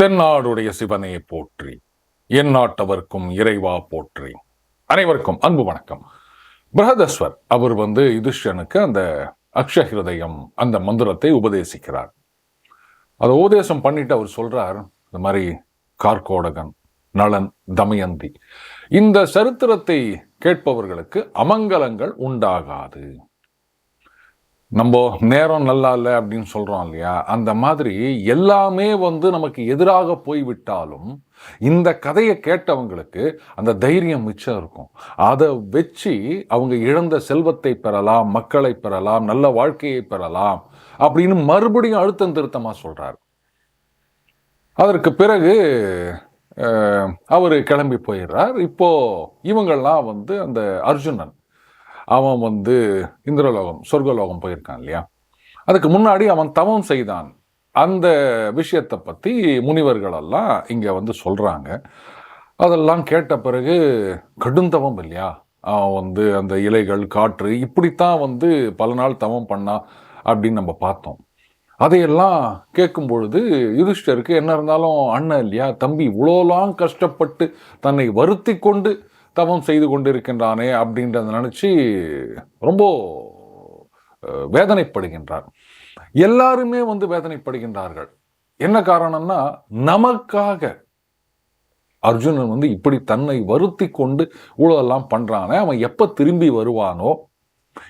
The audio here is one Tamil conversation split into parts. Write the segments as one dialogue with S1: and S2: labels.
S1: தென்னாடுடைய சிவனே போற்றி என் நாட்டவர்க்கும் இறைவா போற்றி. அனைவருக்கும் அன்பு வணக்கம். பிரகதஸ்வர் அவர் வந்து யுதிஷ்டனுக்கு அந்த அக்ஷஹிருதயம் அந்த மந்திரத்தை உபதேசிக்கிறார். அதை உபதேசம் பண்ணிட்டு அவர் சொல்றார் இந்த மாதிரி கார்கோடகன் நலன் தமயந்தி இந்த சரித்திரத்தை கேட்பவர்களுக்கு அமங்கலங்கள் உண்டாகாது. நம்ம நேரம் நல்லா இல்லை அப்படின்னு சொல்கிறோம் இல்லையா? அந்த மாதிரி எல்லாமே வந்து நமக்கு எதிராக போய்விட்டாலும் இந்த கதையை கேட்டவங்களுக்கு அந்த தைரியம் மிச்சம் இருக்கும். அதை வச்சு அவங்க இழந்த செல்வத்தை பெறலாம் மக்களை பெறலாம் நல்ல வாழ்க்கையை பெறலாம் அப்படின்னு மறுபடியும் அழுத்தம் திருத்தமாக சொல்கிறார் அதற்கு பிறகு அவர் கிளம்பி போயிடுறார். இப்போது இவங்கெல்லாம் வந்து அந்த அர்ஜுனன். அவன் வந்து இந்திரலோகம் சொர்க்கலோகம் போயிருக்கான் இல்லையா? அதுக்கு முன்னாடி அவன் தவம் செய்தான். அந்த விஷயத்தை பற்றி முனிவர்களெல்லாம் இங்கே வந்து சொல்கிறாங்க அதெல்லாம் கேட்ட பிறகு கடுந்தவம் இல்லையா? அவன் வந்து அந்த இலைகள் காற்று இப்படித்தான் வந்து பல நாள் தவம் பண்ணா அப்படின்னு நம்ம பார்த்தோம். அதையெல்லாம் கேட்கும் பொழுது யுதிஷ்டருக்கு என்ன இருந்தாலும் அண்ணன் இல்லையா தம்பி இவ்வளோலாம் கஷ்டப்பட்டு தன்னை வருத்தி கொண்டு தவம் செய்து கொண்டிருக்கின்றானே அப்படின்றத நினச்சி ரொம்ப வேதனைப்படுகின்றார். எல்லாருமே வந்து வேதனைப்படுகின்றார்கள். என்ன காரணம்னா நமக்காக அர்ஜுனன் வந்து இப்படி தன்னை வருத்தி கொண்டு இவ்வளோலாம் பண்ணுறானே அவன் எப்போ திரும்பி வருவானோ?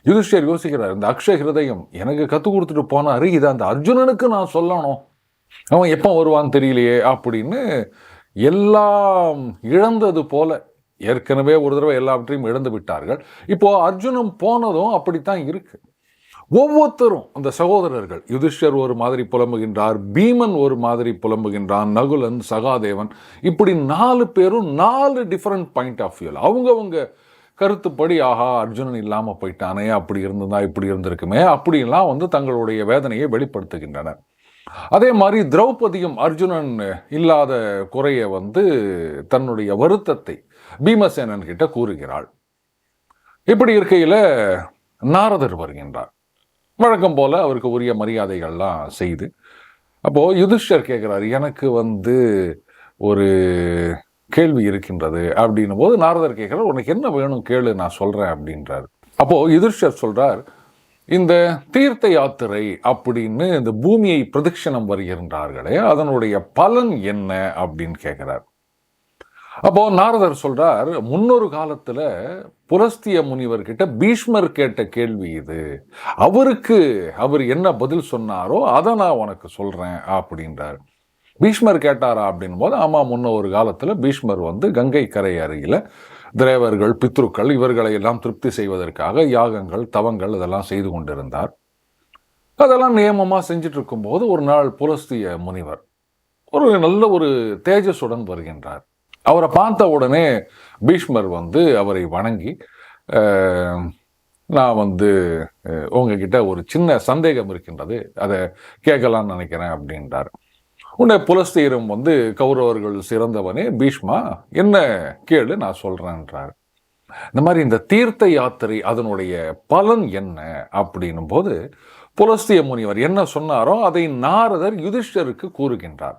S1: யுதிஷ்டர் யோசிக்கிறார் இந்த அக்ஷய ஹிருதயம் எனக்கு கற்றுக் கொடுத்துட்டு போனாரு இதை அந்த அர்ஜுனனுக்கு நான் சொல்லணும். அவன் எப்போ வருவான்னு தெரியலையே அப்படின்னு எல்லாம் இழந்தது போல ஏற்கனவே ஒரு தடவை எல்லாவற்றையும் இழந்து விட்டார்கள். இப்போது அர்ஜுனம் போனதும் அப்படித்தான் இருக்கு. ஒவ்வொருத்தரும் அந்த சகோதரர்கள் யுதிஷ்டர் ஒரு மாதிரி புலம்புகின்றார் பீமன் ஒரு மாதிரி புலம்புகின்றான் நகுலன் சகாதேவன் இப்படி நாலு பேரும் நாலு டிஃப்ரெண்ட் பாயிண்ட் ஆஃப் வியூல அவங்கவுங்க கருத்துப்படி ஆஹா அர்ஜுனன் இல்லாமல் போயிட்டானே அப்படி இருந்திருந்தா இப்படி இருந்திருக்குமே அப்படிலாம் வந்து தங்களுடைய வேதனையை வெளிப்படுத்துகின்றனர். அதே மாதிரி திரௌபதியும் அர்ஜுனன் இல்லாத குறையை வந்து தன்னுடைய வருத்தத்தை பீமசேனன் கிட்ட கூறுகிறாள். இப்படி இருக்கையில் நாரதர் வருகின்றார். வழக்கம் போல அவருக்கு உரிய மரியாதைகள்லாம் செய்து அப்போது யுதிஷ்டர் கேட்குறார் எனக்கு வந்து ஒரு கேள்வி இருக்கின்றது அப்படின்னும் போது நாரதர் கேட்குறார் உனக்கு என்ன வேணும் கேளு நான் சொல்கிறேன் அப்படின்றார். அப்போது யுதிஷ்டர் சொல்கிறார் இந்த தீர்த்த யாத்திரை அப்படின்னு இந்த பூமியை பிரதட்சணம் வருகின்றார்களே அதனுடைய பலன் என்ன அப்படின்னு கேட்குறார். அப்போ நாரதர் சொல்றார் முன்னொரு காலத்துல புலஸ்திய முனிவர்கிட்ட பீஷ்மர் கேட்ட கேள்வி இது. அவருக்கு அவர் என்ன பதில் சொன்னாரோ அதை நான் உனக்கு சொல்றேன் அப்படின்றார். பீஷ்மர் கேட்டாரா அப்படின் போது ஆமா முன்ன ஒரு காலத்துல பீஷ்மர் வந்து கங்கை கரை அருகில திரேவர்கள் பித்ருக்கள் இவர்களை எல்லாம் திருப்தி செய்வதற்காக யாகங்கள் தவங்கள் இதெல்லாம் செய்து கொண்டிருந்தார். அதெல்லாம் நியமமாக செஞ்சுட்டு இருக்கும்போது ஒரு நாள் புலஸ்திய முனிவர் ஒரு நல்ல ஒரு தேஜஸுடன் வருகின்றார். அவரை பார்த்த உடனே பீஷ்மர் வந்து அவரை வணங்கி நான் வந்து உங்ககிட்ட ஒரு சின்ன சந்தேகம் இருக்கின்றது. அதை கேட்கலான்னு நினைக்கிறேன் அப்படின்றார். உன்னை புலஸ்தீரம் வந்து கௌரவர்கள் சிறந்தவனே பீஷ்மா என்ன கேளு நான் சொல்கிறேன்றார் இந்த மாதிரி இந்த தீர்த்த யாத்திரை அதனுடைய பலன் என்ன? அப்படின்னும் போது புலஸ்திய முனிவர் என்ன சொன்னாரோ அதை நாரதர் யுதிஷ்டருக்கு கூறுகின்றார்.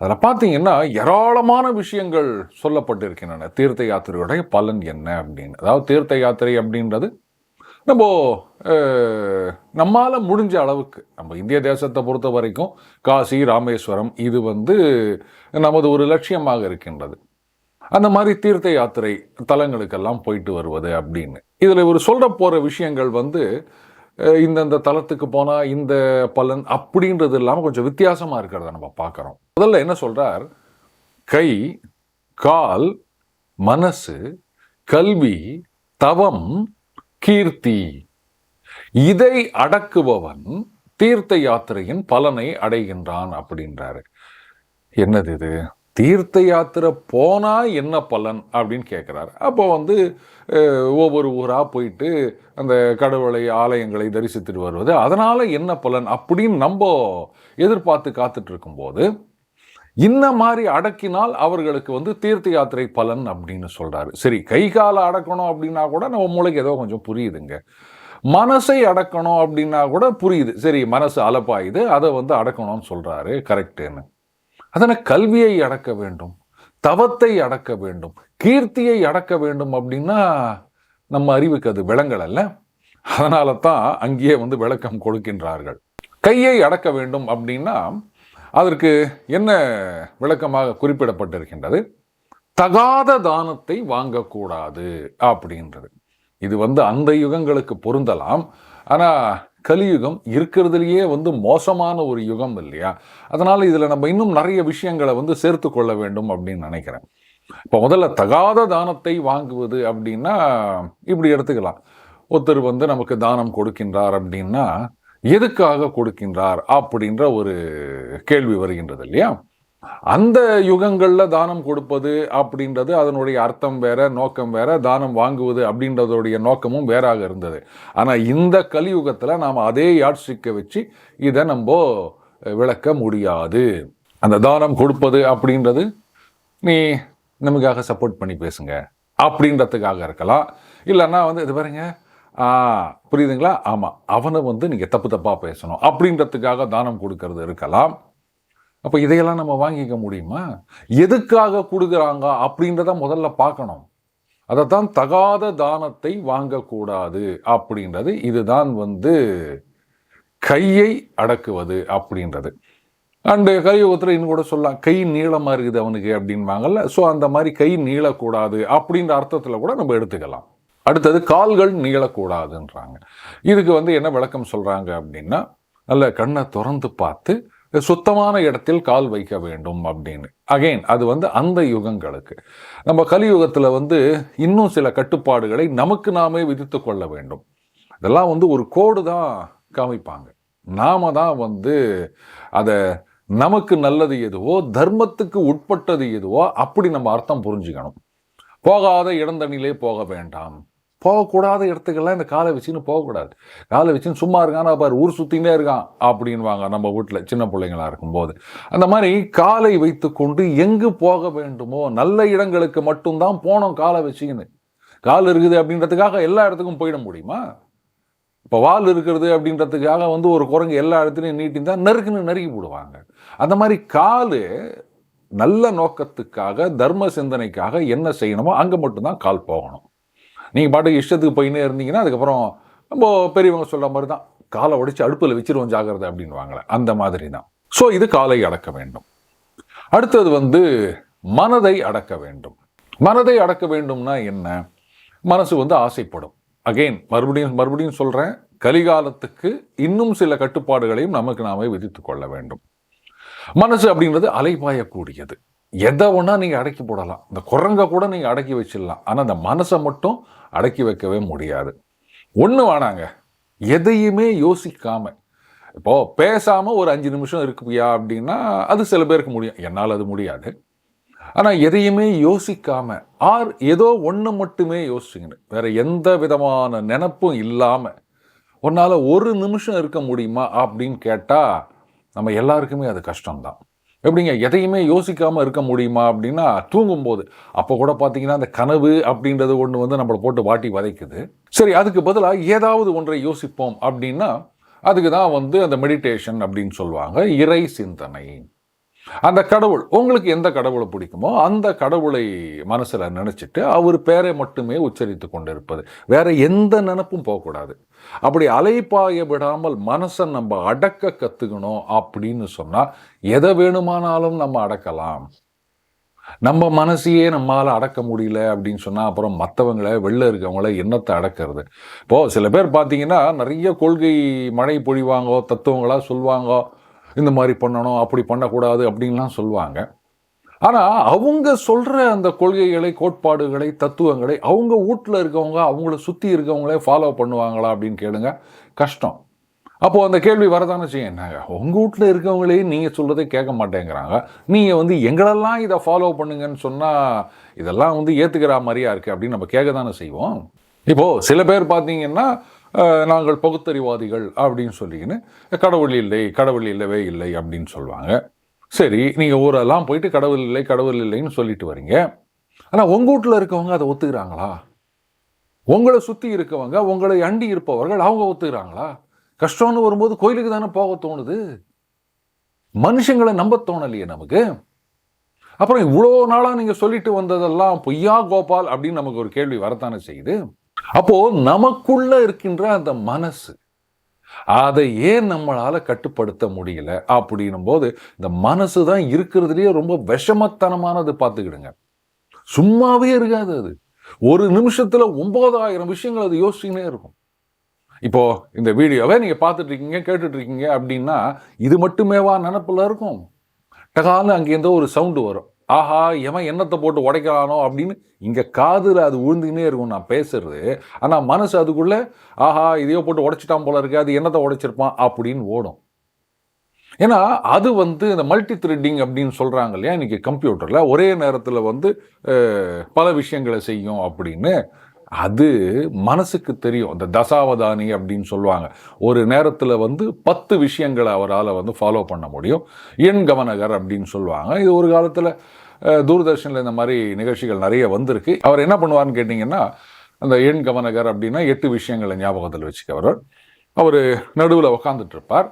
S1: அதில் பார்த்தீங்கன்னா ஏராளமான விஷயங்கள் சொல்லப்பட்டிருக்கின்றன. தீர்த்த யாத்திரையுடைய பலன் என்ன அப்படின்னு. அதாவது தீர்த்த யாத்திரை அப்படின்றது நம்ம நம்மால் முடிஞ்ச அளவுக்கு நம்ம இந்திய தேசத்தை பொறுத்த வரைக்கும் காசி ராமேஸ்வரம் இது வந்து நமது ஒரு லட்சியமாக இருக்கின்றது. அந்த மாதிரி தீர்த்த யாத்திரை தலங்களுக்கெல்லாம் போயிட்டு வருவது அப்படின்னு. இதில் இவர் சொல்ற போகிற விஷயங்கள் வந்து இந்தந்த தளத்துக்கு போனால் இந்த பலன் அப்படின்றது இல்லாமல் கொஞ்சம் வித்தியாசமாக இருக்கிறத நம்ம பார்க்குறோம். முதல்ல என்ன சொல்கிறார் கை கால் மனசு கல்வி தவம் கீர்த்தி. இதை அடக்குபவன் தீர்த்த யாத்திரையின் பலனை அடைகின்றான் அப்படின்றாரு. என்னது இது? தீர்த்த யாத்திரை போனால் என்ன பலன் அப்படின்னு கேட்குறாரு அப்போ வந்து ஒவ்வொரு ஊராக போயிட்டு அந்த கடவுளை ஆலயங்களை தரிசித்துட்டு வருவது அதனால் என்ன பலன் அப்படின்னு நம்ம எதிர்பார்த்து காத்துட்டு இருக்கும்போது இந்த மாதிரி அடக்கினால் அவர்களுக்கு வந்து தீர்த்த யாத்திரை பலன் அப்படின்னு சொல்கிறாரு சரி கை காலை அடக்கணும் அப்படின்னா கூட நம்ம மூளைக்கு ஏதோ கொஞ்சம் புரியுதுங்க. மனசை அடக்கணும் அப்படின்னா கூட புரியுது. சரி மனசு அலப்பாயுது அதை வந்து அடக்கணும்னு சொல்கிறாரு கரெக்டுன்னு அதனை கல்வியை அடக்க வேண்டும் தவத்தை அடக்க வேண்டும் கீர்த்தியை அடக்க வேண்டும் அப்படின்னா நம்ம அறிவுக்கு அது விளங்கல் அல்ல. அதனால தான் அங்கேயே வந்து விளக்கம் கொடுக்கின்றார்கள். கையை அடக்க வேண்டும் அப்படின்னா அதற்கு என்ன விளக்கமாக குறிப்பிடப்பட்டிருக்கின்றது? தகாத தானத்தை வாங்கக்கூடாது அப்படின்றது. இது வந்து அந்த யுகங்களுக்கு பொருந்தலாம். ஆனால் கலியுகம் இருக்கிறதுலையே வந்து மோசமான ஒரு யுகம் இல்லையா? அதனால் இதில் நம்ம இன்னும் நிறைய விஷயங்களை வந்து சேர்த்து கொள்ள வேண்டும் அப்படின்னு நினைக்கிறேன். இப்போ முதல்ல தகாத தானத்தை வாங்குவது அப்படின்னா இப்படி எடுத்துக்கலாம். ஒருத்தர் வந்து நமக்கு தானம் கொடுக்கின்றார் அப்படின்னா எதுக்காக கொடுக்கின்றார் அப்படின்ற ஒரு கேள்வி வருகின்றது இல்லையா? அந்த யுகங்களில் தானம் கொடுப்பது அப்படின்றது அதனுடைய அர்த்தம் வேற நோக்கம் வேற தானம் வாங்குவது அப்படின்றதுடைய நோக்கமும் வேறாக இருந்தது. ஆனால் இந்த கலியுகத்தில் நாம் அதே யாட்சிக்க வச்சு இதை நம்ம விளக்க முடியாது. அந்த தானம் கொடுப்பது அப்படின்றது நீ நமக்காக சப்போர்ட் பண்ணி பேசுங்க அப்படின்றதுக்காக இருக்கலாம். இல்லைன்னா வந்து இது பாருங்க புரியுதுங்களா? ஆமாம் அவனை வந்து நீங்கள் தப்பு தப்பாக பேசணும் அப்படின்றதுக்காக தானம் கொடுக்கறது இருக்கலாம். அப்போ இதையெல்லாம் நம்ம வாங்கிக்க முடியுமா? எதுக்காக கொடுக்குறாங்க அப்படின்றத முதல்ல பார்க்கணும். அதைத்தான் தகாத தானத்தை வாங்கக்கூடாது அப்படின்றது. இதுதான் வந்து கையை அடக்குவது அப்படின்றது. அண்டு கலியுகத்தில் இன்னும் கூட சொல்லலாம் கை நீளமாக இருக்குது அவனுக்கு அப்படின்பாங்கல்ல. ஸோ அந்த மாதிரி கை நீளக்கூடாது அப்படின்ற அர்த்தத்தில் கூட நம்ம எடுத்துக்கலாம். அடுத்தது கால்கள் நீளக்கூடாதுன்றாங்க. இதுக்கு வந்து என்ன விளக்கம் சொல்கிறாங்க அப்படின்னா நல்ல கண்ணை திறந்து பார்த்து சுத்தமான இடத்தில் கால் வைக்க வேண்டும் அப்படின்னு. அகைன் அது வந்து அந்த யுகங்களுக்கு. நம்ம கலியுகத்தில் வந்து இன்னும் சில கட்டுப்பாடுகளை நமக்கு நாமே விதித்து கொள்ள வேண்டும். இதெல்லாம் வந்து ஒரு கோடு தான் காமிப்பாங்க. நாம தான் வந்து அதை நமக்கு நல்லது எதுவோ தர்மத்துக்கு உட்பட்டது எதுவோ அப்படி நம்ம அர்த்தம் புரிஞ்சுக்கணும். போகாத இடந்தண்ணிலே போக வேண்டாம். போகக்கூடாத இடத்துக்கெல்லாம் இந்த காலை வச்சுன்னு போகக்கூடாது. காலை வச்சுன்னு சும்மா இருக்கானா பாரு ஊர் சுற்றினே இருக்கான் அப்படின்வாங்க நம்ம வீட்டில் சின்ன பிள்ளைங்களா இருக்கும்போது. அந்த மாதிரி காலை வைத்துக்கொண்டு எங்கு போக வேண்டுமோ நல்ல இடங்களுக்கு மட்டும்தான் போனோம் காலை வச்சுக்கின்னு கால் இருக்குது அப்படின்றதுக்காக எல்லா இடத்துக்கும் போயிட முடியுமா? இப்போ வால் இருக்கிறது அப்படின்றதுக்காக வந்து ஒரு குரங்கு எல்லா இடத்துலையும் நீட்டிருந்தா நறுக்குன்னு நறுக்கி போடுவாங்க. அந்த மாதிரி கால் நல்ல நோக்கத்துக்காக தர்ம சிந்தனைக்காக என்ன செய்யணுமோ அங்கே மட்டும்தான் கால் போகணும். நீங்கள் பாட்டுக்கு இஷ்டத்துக்கு போயின்னே இருந்தீங்கன்னா அதுக்கப்புறம் நம்ம பெரியவங்க சொல்கிற மாதிரி தான் காலை உடைச்சு அடுப்பில் வச்சிருவோம் ஜாகிரதை அப்படின்வாங்களே அந்த மாதிரி தான் ஸோ இது காலை அடக்க வேண்டும். அடுத்தது வந்து மனதை அடக்க வேண்டும். மனதை அடக்க வேண்டும்னா என்ன? மனசு வந்து ஆசைப்படும். அகைன் மறுபடியும் மறுபடியும் சொல்கிறேன் கலிகாலத்துக்கு இன்னும் சில கட்டுப்பாடுகளையும் நமக்கு நாமே விதித்து கொள்ள வேண்டும். மனசு அப்படின்றது அலைபாயக்கூடியது. எதை ஒன்றா நீங்கள் அடக்கி போடலாம். இந்த குரங்க கூட நீங்கள் அடக்கி வச்சிடலாம். ஆனால் அந்த மனசை மட்டும் அடக்கி வைக்கவே முடியாது. ஒன்று வேணாங்க. எதையுமே யோசிக்காமல் இப்போது பேசாமல் ஒரு அஞ்சு நிமிஷம் இருக்குப்பியா அப்படின்னா அது சில பேருக்கு முடியும். என்னால் அது முடியாது. ஆனால் எதையுமே யோசிக்காமல் ஆர் ஏதோ ஒன்று மட்டுமே யோசிச்சுங்கன்னு வேறு எந்த விதமான நினப்பும் இல்லாமல் உன்னால் ஒரு நிமிஷம் இருக்க முடியுமா? அப்படின்னு கேட்டால் நம்ம எல்லாருக்குமே அது கஷ்டம்தான். எப்படிங்க எதையுமே யோசிக்காமல் இருக்க முடியுமா அப்படின்னா தூங்கும்போது. அப்போ கூட பார்த்தீங்கன்னா அந்த கனவு அப்படின்றது ஒன்று வந்து நம்மளை போட்டு வாட்டி வதைக்குது. சரி அதுக்கு பதிலாக ஏதாவது ஒன்றை யோசிப்போம் அப்படின்னா அதுக்கு தான் வந்து அந்த மெடிடேஷன் அப்படின்னு சொல்லுவாங்க இறை சிந்தனை. அந்த கடவுள் உங்களுக்கு எந்த கடவுளை பிடிக்குமோ அந்த கடவுளை மனசில் நினச்சிட்டு அவர் பேரை மட்டுமே உச்சரித்து கொண்டிருப்பது. வேற எந்த நினப்பும் போகக்கூடாது. அப்படி அலைப்பாய விடாமல் மனசை நம்ம அடக்க கற்றுக்கணும் அப்படின்னு சொன்னால் எதை வேணுமானாலும் நம்ம அடக்கலாம். நம்ம மனசையே நம்மளால் அடக்க முடியல அப்படின்னு சொன்னால் அப்புறம் மற்றவங்கள வெளில இருக்கவங்கள என்னத்தை அடக்கிறது? இப்போது சில பேர் பார்த்தீங்கன்னா நிறைய கொள்கை மழை பொழிவாங்கோ தத்துவங்களாக சொல்லுவாங்கோ இந்த மாதிரி பண்ணணும் அப்படி பண்ணக்கூடாது அப்படின்லாம் சொல்லுவாங்க. ஆனால் அவங்க சொல்கிற அந்த கொள்கைகளை கோட்பாடுகளை தத்துவங்களை அவங்க வீட்டில் இருக்கவங்க அவங்கள சுற்றி இருக்கவங்களே ஃபாலோ பண்ணுவாங்களா அப்படின்னு கேளுங்க. கஷ்டம். அப்போது அந்த கேள்வி வரதானே செய்யும். என்னங்க உங்கள் வீட்டில் இருக்கவங்களே நீங்கள் சொல்கிறதே கேட்க மாட்டேங்கிறாங்க. நீங்கள் வந்து எங்களெல்லாம் இதை ஃபாலோ பண்ணுங்கன்னு சொன்னால் இதெல்லாம் வந்து ஏற்றுக்கிற மாதிரியா இருக்குது அப்படின்னு நம்ம கேட்க தானே செய்வோம். இப்போது சில பேர் பார்த்தீங்கன்னா நாங்கள் பகுத்தறிவாதிகள் அப்படின்னு சொல்லிக்கின்னு கடவுள் இல்லை கடவுள் இல்லவே இல்லை அப்படின்னு சொல்லுவாங்க. சரி நீங்கள் ஊரெல்லாம் போயிட்டு கடவுள் இல்லை கடவுள் இல்லைன்னு சொல்லிட்டு வரீங்க. ஆனால் உங்கள் வீட்டில் இருக்கவங்க அதை ஒத்துக்கிறாங்களா? உங்களை சுற்றி இருக்கவங்க உங்களை அண்டி இருப்பவர்கள் அவங்க ஒத்துக்கிறாங்களா? கஷ்டம்னு வரும்போது கோயிலுக்கு தானே போக தோணுது? மனுஷங்களை நம்ப தோணலையே நமக்கு. அப்புறம் இவ்வளோ நாளாக நீங்கள் சொல்லிட்டு வந்ததெல்லாம் பொய்யா கோபால் அப்படின்னு நமக்கு ஒரு கேள்வி வரத்தானே செய்யுது? அப்போ நமக்குள்ள இருக்கின்ற அந்த மனசு அதை ஏன் நம்மளால கட்டுப்படுத்த முடியல அப்படின்னும் போது இந்த மனசு தான் இருக்கிறதுலயே ரொம்ப விஷமத்தனமானது பார்த்துக்கிடுங்க. சும்மாவே இருக்காது அது. ஒரு நிமிஷத்துல ஒன்பதாயிரம் விஷயங்கள் அது யோசிச்சுனே இருக்கும். இப்போ இந்த வீடியோவை நீங்க பார்த்துட்டு இருக்கீங்க கேட்டுட்டு இருக்கீங்க அப்படின்னா இது மட்டுமேவா நினப்புல இருக்கும்? டகால்னு அங்கேருந்தோ ஒரு சவுண்டு வரும். ஆஹா எவன் எண்ணத்தை போட்டு உடைக்கிறானோ அப்படின்னு இங்கே காதில் அது உழுந்துக்கினே இருக்கும். நான் பேசுறது. ஆனால் மனசு அதுக்குள்ளே ஆஹா இதையோ போட்டு உடைச்சிட்டான் போல இருக்கு அது என்னத்தை உடைச்சிருப்பான் அப்படின்னு ஓடும். ஏன்னா அது வந்து இந்த மல்டி த்ரெட்டிங் அப்படின்னு சொல்கிறாங்க இல்லையா இன்றைக்கி கம்ப்யூட்டரில் ஒரே நேரத்தில் வந்து பல விஷயங்களை செய்யும் அப்படின்னு. அது மனசுக்கு தெரியும். இந்த தசாவதானி அப்படின்னு சொல்லுவாங்க. ஒரு நேரத்தில் வந்து பத்து விஷயங்களை அவரால் வந்து ஃபாலோ பண்ண முடியும். எண் கவனகர் அப்படின்னு சொல்லுவாங்க. இது ஒரு காலத்தில் தூர்தர்ஷனில் இந்த மாதிரி நிகழ்ச்சிகள் நிறைய வந்திருக்கு. அவர் என்ன பண்ணுவார்னு கேட்டிங்கன்னா அந்த எண் கவனகர் அப்படின்னா எட்டு விஷயங்களை ஞாபகத்தில் வச்சுக்கவர் அவர். நடுவில் உக்காந்துட்டு இருப்பார்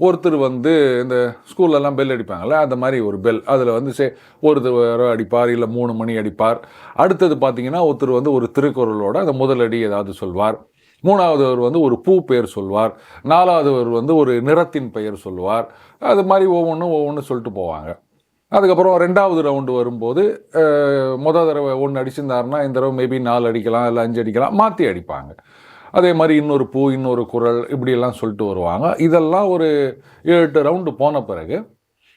S1: ஒருத்தர் வந்து இந்த ஸ்கூல்லலாம் பெல் அடிப்பாங்கள்ல அந்த மாதிரி ஒரு பெல் அதில் வந்து சே ஒருத்தர் அடிப்பார் இல்லை மூணு மணி அடிப்பார். அடுத்தது பார்த்தீங்கன்னா ஒருத்தர் வந்து ஒரு திருக்குறளோட அந்த முதலடி ஏதாவது சொல்வார். மூணாவதுவர் வந்து ஒரு பூ பெயர் சொல்வார். நாலாவதுவர் வந்து ஒரு நிறத்தின் பெயர் சொல்வார். அது மாதிரி ஒவ்வொன்றும் ஒவ்வொன்றும் சொல்லிட்டு போவாங்க. அதுக்கப்புறம் ரெண்டாவது ரவுண்டு வரும்போது மொதல் தடவை ஒன்று அடிச்சிருந்தாருன்னா இந்த தடவை மேபி நாலு அடிக்கலாம் இல்லை அஞ்சு அடிக்கலாம் மாற்றி அடிப்பாங்க. அதே மாதிரி இன்னொரு பூ இன்னொரு குரல் இப்படியெல்லாம் சொல்லிட்டு வருவாங்க. இதெல்லாம் ஒரு ஏழு எட்டு ரவுண்டு போன பிறகு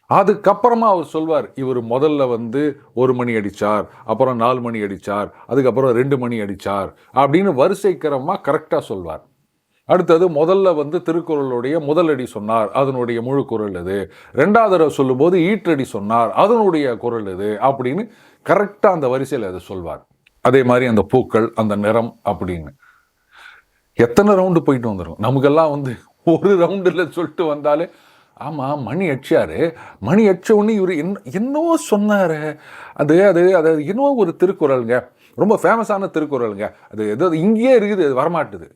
S1: அதுக்கப்புறமா அவர் சொல்வார் இவர் முதல்ல வந்து ஒரு மணி அடித்தார் அப்புறம் நாலு மணி அடித்தார் அதுக்கப்புறம் ரெண்டு மணி அடித்தார் அப்படின்னு வரிசைக்கிரமாக கரெக்டாக சொல்வார். அடுத்தது முதல்ல வந்து திருக்குறளுடைய முதலடி சொன்னார் அதனுடைய முழு குரல் இது ரெண்டாவது தடவை சொல்லும்போது ஈற்றடி சொன்னார் அதனுடைய குரல் இது அப்படின்னு கரெக்டாக அந்த வரிசையில் அதை சொல்வார். அதே மாதிரி அந்த பூக்கள் அந்த நிறம் அப்படின்னு. எத்தனை ரவுண்டு போயிட்டு வந்துடும் நமக்கெல்லாம் வந்து ஒரு ரவுண்டில் சொல்லிட்டு வந்தாலே ஆமாம் மணி அடிச்சார். மணி அடிச்ச உடனே இவர் என்ன என்னவோ சொன்னார். அது அது அது என்னவோ ஒரு திருக்குறளுங்க. ரொம்ப ஃபேமஸான திருக்குறளுங்க. அது எதாவது இங்கேயே இருக்குது அது வரமாட்டுது.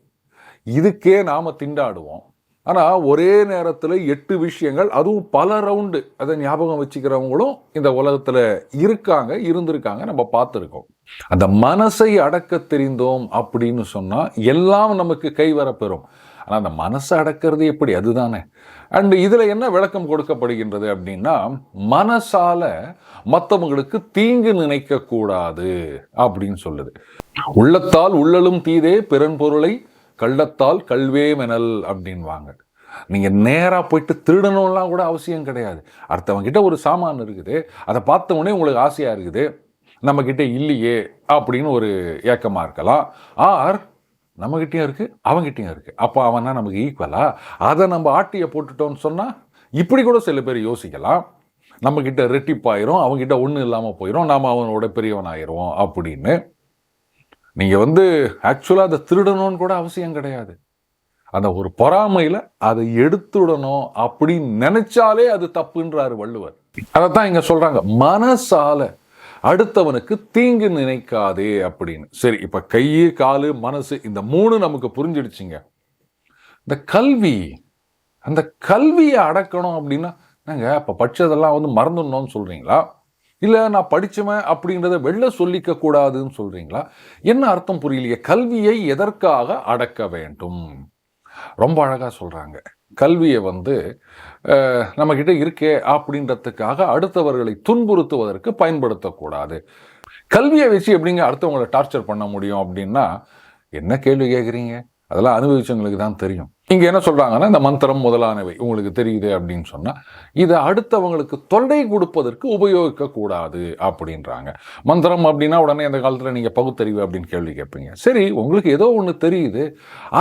S1: இதுக்கே நாம் திண்டாடுவோம். ஆனால் ஒரே நேரத்தில் எட்டு விஷயங்கள் அதுவும் பல ரவுண்டு அதை ஞாபகம் வச்சுக்கிறவங்களும் இந்த உலகத்தில் இருக்காங்க இருந்திருக்காங்க நம்ம பார்த்துருக்கோம். அந்த மனசை அடக்க தெரிந்தோம் அப்படின்னு சொன்னால் எல்லாம் நமக்கு கைவரப்பெறும் ஆனால் அந்த மனசை அடக்கிறது எப்படி? அதுதானே. அண்டு இதில் என்ன விளக்கம் கொடுக்கப்படுகின்றது அப்படின்னா மனசால் மற்றவங்களுக்கு தீங்கு நினைக்கக்கூடாது அப்படின்னு சொல்லுது. உள்ளத்தால் உள்ளலும் தீதே பிறன் பொருளை கள்ளத்தால் கல்வே மெனல் அப்படின்வாங்க. நீங்கள் நேராக போயிட்டு திருடணும்லாம் கூட அவசியம் கிடையாது. அடுத்தவங்கிட்ட ஒரு சாமான் இருக்குது. அதை பார்த்த உடனே உங்களுக்கு ஆசையாக இருக்குது. நம்மக்கிட்ட இல்லையே அப்படின்னு ஒரு ஏக்கமாக இருக்கலாம். ஆர் நம்மகிட்டயும் இருக்குது அவங்ககிட்டயும் இருக்குது அப்போ அவனா நமக்கு ஈக்குவலா அதை நம்ம ஆட்டியை போட்டுட்டோம்னு சொன்னால் இப்படி கூட சில பேர் யோசிக்கலாம். நம்ம ரெட்டிப்பாயிரும் அவங்ககிட்ட ஒன்றும் இல்லாமல் போயிடும் நாம் அவனோட பெரியவன் ஆயிடுவோம் அப்படின்னு. நீங்கள் வந்து ஆக்சுவலாக அதை திருடணும்னு கூட அவசியம் கிடையாது. அந்த ஒரு பொறாமையில் அதை எடுத்துடணும் அப்படின்னு நினைச்சாலே அது தப்புன்றாரு வள்ளுவர். அதைத்தான் இங்கே சொல்கிறாங்க மனசால அடுத்தவனுக்கு தீங்கு நினைக்காதே அப்படின்னு. சரி இப்போ கை காலு மனசு இந்த மூணு நமக்கு புரிஞ்சிடுச்சுங்க. இந்த கல்வி அந்த கல்வியை அடக்கணும் அப்படின்னா நாங்கள் இப்போ படிச்சதெல்லாம் வந்து மறந்துடணும்னு சொல்கிறீங்களா இல்லை நான் படித்தவன் அப்படின்றத வெளில சொல்லிக்க கூடாதுன்னு சொல்கிறீங்களா என்ன அர்த்தம் புரியலையே? கல்வியை எதற்காக அடக்க வேண்டும்? ரொம்ப அழகாக சொல்கிறாங்க கல்வியை வந்து நம்மக்கிட்ட இருக்கே அப்படின்றதுக்காக அடுத்தவர்களை துன்புறுத்துவதற்கு பயன்படுத்தக்கூடாது. கல்வியை வச்சு எப்படிங்க அடுத்தவங்களை டார்ச்சர் பண்ண முடியும் அப்படின்னா என்ன கேள்வி கேட்குறீங்க அதெல்லாம் அனுபவிச்சவங்களுக்கு தான் தெரியும். இங்கே என்ன சொல்கிறாங்கன்னா இந்த மந்திரம் முதலானவை உங்களுக்கு தெரியுது அப்படின்னு சொன்னால் இதை அடுத்தவங்களுக்கு தொல்லை கொடுப்பதற்கு உபயோகிக்கக்கூடாது அப்படின்றாங்க. மந்திரம் அப்படின்னா உடனே அந்த காலத்தில் நீங்கள் பகுத்தறிவு அப்படின்னு கேள்வி கேட்பீங்க. சரி உங்களுக்கு ஏதோ ஒன்று தெரியுது.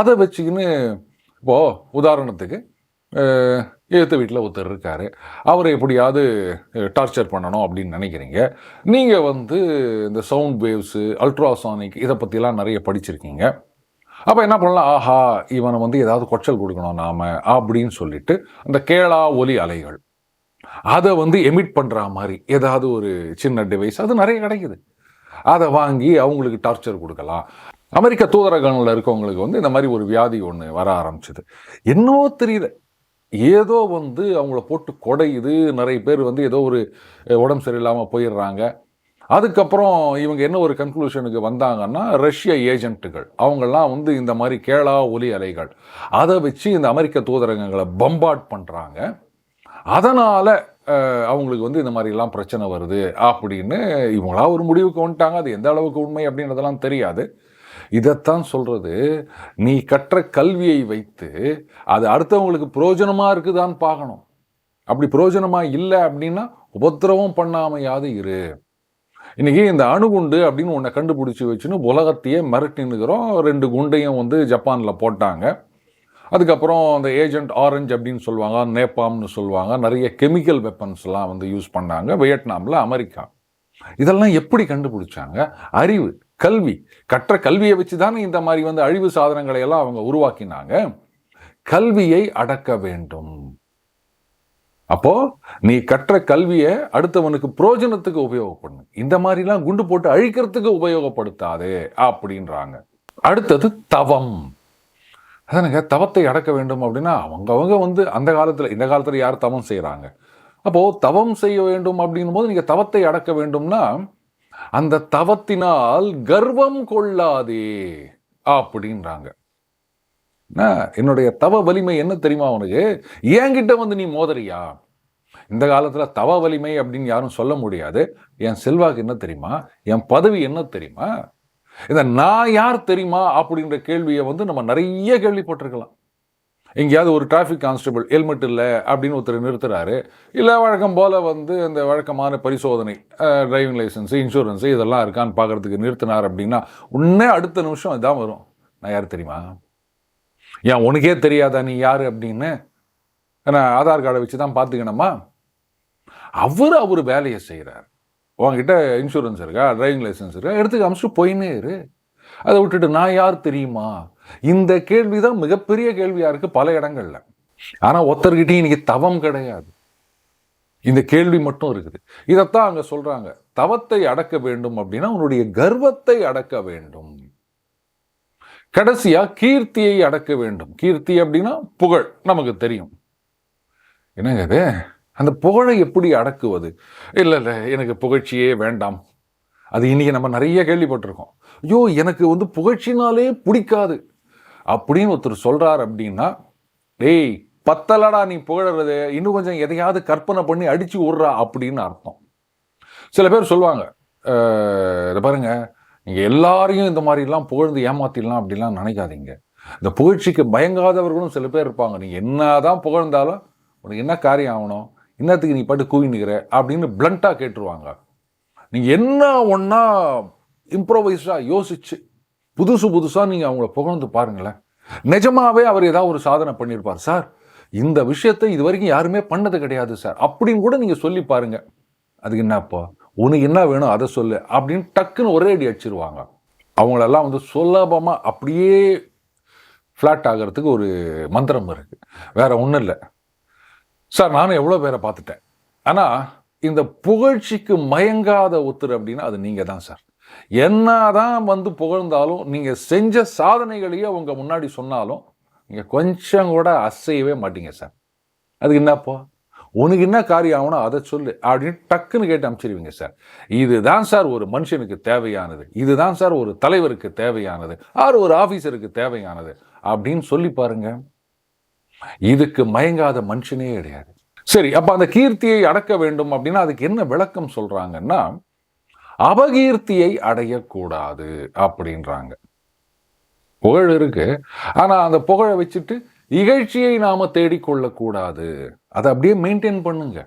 S1: அதை வச்சுக்கின்னு இப்போது உதாரணத்துக்கு எழுத்து வீட்டில் ஒருத்தர் இருக்கார். அவரை எப்படியாவது டார்ச்சர் பண்ணணும் அப்படின்னு நினைக்கிறீங்க. நீங்கள் வந்து இந்த சவுண்ட் வேவ்ஸு அல்ட்ராசானிக் இதை பற்றிலாம் நிறைய படிச்சிருக்கீங்க. அப்போ என்ன பண்ணலாம்? ஆஹா இவனை வந்து ஏதாவது கொச்சல் கொடுக்கணும் நாம அப்படின்னு சொல்லிட்டு அந்த கேளா ஒலி அலைகள். அதை வந்து எமிட் பண்ணுற மாதிரி ஏதாவது ஒரு சின்ன டிவைஸ் அது நிறைய கிடைக்குது. அதை வாங்கி அவங்களுக்கு டார்ச்சர் கொடுக்கலாம். அமெரிக்க தூதரகங்களில் இருக்கவங்களுக்கு வந்து இந்த மாதிரி ஒரு வியாதி ஒன்று வர ஆரம்பிச்சுது. என்னவோ தெரியல ஏதோ வந்து அவங்கள போட்டு கொடையுது. நிறைய பேர் வந்து ஏதோ ஒரு உடம்பு சரியில்லாமல் போயிடுறாங்க. அதுக்கப்புறம் இவங்க என்ன ஒரு கன்க்ளூஷனுக்கு வந்தாங்கன்னா ரஷ்ய ஏஜென்ட்டுகள் அவங்கெல்லாம் வந்து இந்த மாதிரி கேளா ஒலி அலைகள். அதை வச்சு இந்த அமெரிக்க தூதரகங்களை பம்பாட் பண்ணுறாங்க அதனால் அவங்களுக்கு வந்து இந்த மாதிரிலாம் பிரச்சனை வருது அப்படின்னு இவங்களா ஒரு முடிவுக்கு வந்துட்டாங்க. அது எந்த அளவுக்கு உண்மை அப்படின்றதெல்லாம் தெரியாது. இதைத்தான் சொல்கிறது நீ கற்ற கல்வியை வைத்து அது அடுத்தவங்களுக்கு புரோஜனமாக இருக்குதான்னு பார்க்கணும். அப்படி புரோஜனமாக இல்லை அப்படின்னா உபத்திரவம் பண்ணாமையாவது இரு. இன்றைக்கி இந்த அணுகுண்டு அப்படின்னு ஒன்றை கண்டுபிடிச்சி வச்சுன்னு உலகத்தையே மிரட்டினுக்கிறோம் ரெண்டு குண்டையும் வந்து ஜப்பானில் போட்டாங்க. அதுக்கப்புறம் அந்த ஏஜென்ட் ஆரஞ்சு அப்படின்னு சொல்லுவாங்க நேபாம்னு சொல்லுவாங்க நிறைய கெமிக்கல் வெப்பன்ஸ்லாம் வந்து யூஸ் பண்ணாங்க வியட்நாமில் அமெரிக்கா. இதெல்லாம் எப்படி கண்டுபிடிச்சாங்க? அறிவு கல்வி கற்ற கல்வியை வச்சு தானே இந்த மாதிரி வந்து அழிவு சாதனங்களை எல்லாம் அவங்க உருவாக்கினாங்க. கல்வியை அடக்க வேண்டும். அப்போது நீ கற்ற கல்வியை அடுத்தவனுக்கு புரோஜனத்துக்கு உபயோகப்படணும். இந்த மாதிரிலாம் குண்டு போட்டு அழிக்கிறதுக்கு உபயோகப்படுத்தாதே அப்படின்றாங்க. அடுத்தது தவம். அதானுங்க தவத்தை அடக்க வேண்டும் அப்படின்னா அவங்கவங்க வந்து அந்த காலத்தில் இந்த காலத்தில் யார் தவம் செய்கிறாங்க அப்போது தவம் செய்ய வேண்டும் அப்படின்னும் போது நீங்கள் தவத்தை அடக்க வேண்டும்னா அந்த தவத்தினால் கர்வம் கொள்ளாதே அப்படின்றாங்க. என்னுடைய தவ வலிமை என்ன தெரியுமா உனக்கு? என்கிட்ட வந்து நீ மோதறியா? இந்த காலத்தில் தவ வலிமை அப்படின்னு யாரும் சொல்ல முடியாது. என் செல்வாக்கு என்ன தெரியுமா? என் பதவி என்ன தெரியுமா? இந்த நான் யார் தெரியுமா? அப்படின்ற கேள்வியை வந்து நம்ம நிறைய கேள்விப்பட்டிருக்கலாம் எங்கேயாவது ஒரு டிராஃபிக் கான்ஸ்டபிள் ஹெல்மெட் இல்லை அப்படின்னு ஒருத்தர் நிறுத்துறாரு. இல்லை வழக்கம் போல் வந்து இந்த வழக்கமான பரிசோதனை டிரைவிங் லைசன்ஸு இன்சூரன்ஸு இதெல்லாம் இருக்கான்னு பார்க்கறதுக்கு நிறுத்தினார் அப்படின்னா உடனே அடுத்த நிமிஷம் இதான் வரும். நான் யார் தெரியுமா? ஏன் உனக்கே தெரியாதா நீ யார் அப்படின்னு? நான் ஆதார் கார்டை வச்சு தான் பார்த்துக்கணுமா? அவர் அவர் வேலையை செய்கிறார் உங்ககிட்ட இன்சூரன்ஸ் இருக்கா? டிரைவிங் லைசன்ஸ் இருக்கா? எடுத்து காமிச்சிட்டு போயின்னே இரு. அதை விட்டுட்டு நான் யார் தெரியுமா? இந்த கேள்வி தான் மிகப்பெரிய கேள்வியாக இருக்குது பல இடங்கள்ல. ஆனால் ஒருத்தர்கிட்டயும் இன்னைக்கு தவம் கிடையாது. இந்த கேள்வி மட்டும் இருக்குது. இதைத்தான் அங்கே சொல்கிறாங்க தவத்தை அடக்க வேண்டும் அப்படின்னா உன்னுடைய கர்வத்தை அடக்க வேண்டும். கடைசியாக கீர்த்தியை அடக்க வேண்டும். கீர்த்தி அப்படின்னா புகழ் நமக்கு தெரியும். என்னங்கது அந்த புகழை எப்படி அடக்குவது? இல்லை இல்லை எனக்கு புகழ்ச்சியே வேண்டாம். அது இன்னைக்கு நம்ம நிறைய கேள்விப்பட்டிருக்கோம். ஐயோ எனக்கு வந்து புகழ்ச்சினாலே பிடிக்காது. அப்படின்னு ஒருத்தர் சொல்கிறார் அப்படின்னா டேய் பத்தலடா நீ புகழறது. இன்னும் கொஞ்சம் எதையாவது கற்பனை பண்ணி அடித்து விட்றா அப்படின்னு அர்த்தம். சில பேர் சொல்லுவாங்க இதை பாருங்கள் நீங்கள் எல்லாரையும் இந்த மாதிரிலாம் புகழ்ந்து ஏமாத்திடலாம் அப்படிலாம் நினைக்காதீங்க. இந்த புகழ்ச்சிக்கு பயங்காதவர்களும் சில பேர் இருப்பாங்க. நீ என்னதான் புகழ்ந்தாலும் உனக்கு என்ன காரியம் ஆகணும்? என்னத்துக்கு நீ பாட்டு கூவி நிற்கிற அப்படின்னு பிளண்ட்டாக கேட்டுருவாங்க. நீங்கள் என்ன ஒன்றா இம்ப்ரோவைஸாக யோசிச்சு புதுசு புதுசாக நீங்கள் அவங்கள புகழ்ந்து பாருங்களேன். நிஜமாவே அவர் ஏதாவது ஒரு சாதனை பண்ணியிருப்பார். சார் இந்த விஷயத்தை இது வரைக்கும் யாருமே பண்ணது கிடையாது சார். அப்படின்னு கூட நீங்கள் சொல்லி பாருங்கள் அதுக்கு என்னப்பா உனக்கு என்ன வேணும் அதை சொல்லு அப்படின்னு டக்குன்னு ஒரே அடி அடிச்சிருவாங்க. அவங்களெல்லாம் வந்து சுலபமாக அப்படியே ஃப்ளாட் ஆகிறதுக்கு ஒரு மந்திரம் இருக்குது வேறு ஒன்றும் இல்லை. சார் நானும் எவ்வளோ பேரை பார்த்துட்டேன். ஆனால் இந்த புகழ்ச்சிக்கு மயங்காத ஒருத்தர் அப்படின்னா அது நீங்கள் தான் சார். என்னதான் வந்து புகழ்ந்தாலும் நீங்கள் செஞ்ச சாதனைகளையே உங்கள் முன்னாடி சொன்னாலும் நீங்கள் கொஞ்சம் கூட அசையவே மாட்டீங்க சார். அதுக்கு என்னப்போ? உனக்கு என்ன காரியம் ஆகணும் அதை சொல்லு அப்படின்னு டக்குன்னு கேட்டு அனுப்பிச்சிருவீங்க சார் இதுதான் சார் ஒரு மனுஷனுக்கு தேவையானது. இதுதான் சார் ஒரு தலைவருக்கு தேவையானது. ஆர் ஒரு ஆஃபீஸருக்கு தேவையானது. அப்படின்னு சொல்லி பாருங்க. இதுக்கு மயங்காத மனுஷனே கிடையாது. சரி அப்போ அந்த கீர்த்தியை அடக்க வேண்டும் அப்படின்னா அதுக்கு என்ன விளக்கம் சொல்கிறாங்கன்னா அபகீர்த்தியை அடையக்கூடாது அப்படின்றாங்க. புகழ் இருக்கு. ஆனால் அந்த புகழை வச்சுட்டு இகழ்ச்சியை நாம் தேடிக்கொள்ளக்கூடாது. அதை அப்படியே மெயின்டைன் பண்ணுங்க.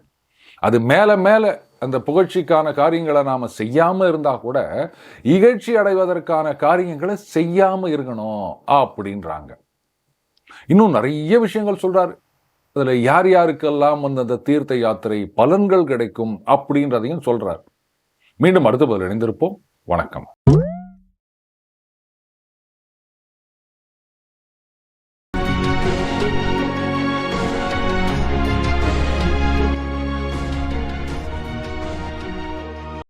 S1: அது மேல மேல அந்த புகழ்ச்சிக்கான காரியங்களை நாம செய்யாம இருந்தா கூட இகழ்ச்சி அடைவதற்கான காரியங்களை செய்யாம இருக்கணும் அப்படின்றாங்க. இன்னும் நிறைய விஷயங்கள் சொல்றாரு. அதுல யார் யாருக்கெல்லாம் வந்து அந்த தீர்த்த யாத்திரை பலன்கள் கிடைக்கும் அப்படின்றதையும் சொல்கிறார் மீண்டும் அடுத்த பதில் இணைந்திருப்போம். வணக்கம்.